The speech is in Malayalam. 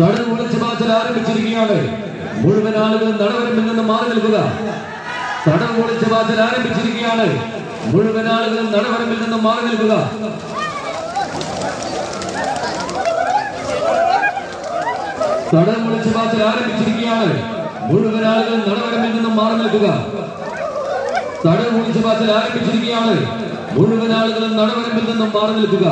തടവ് വിളിച്ച് ആരംഭിച്ചിരിക്കുകയാണ്. മുഴുവൻ ആളുകളും നടവരമ്പിൽ നിന്ന് മാറി നിൽക്കുക. തടവ് വിളിച്ച് പാച്ചൽ ആരംഭിച്ചിരിക്കുകയാണ്. മുഴുവൻ ആളുകളും നടവരമ്പിൽ നിന്ന് മാറി നിൽക്കുക. തടവ് വിളിച്ച് പാച്ചൽ ആരംഭിച്ചിരിക്കുകയാണ്. മുഴുവൻ ആളുകളും നടവരമ്പിൽ നിന്നും മാറി നിൽക്കുക. തടവ് വിളിച്ച് പാച്ചൽ ആരംഭിച്ചിരിക്കുകയാണ്. മുഴുവൻ ആളുകളും നടവരമ്പിൽ നിന്നും മാറി നിൽക്കുക.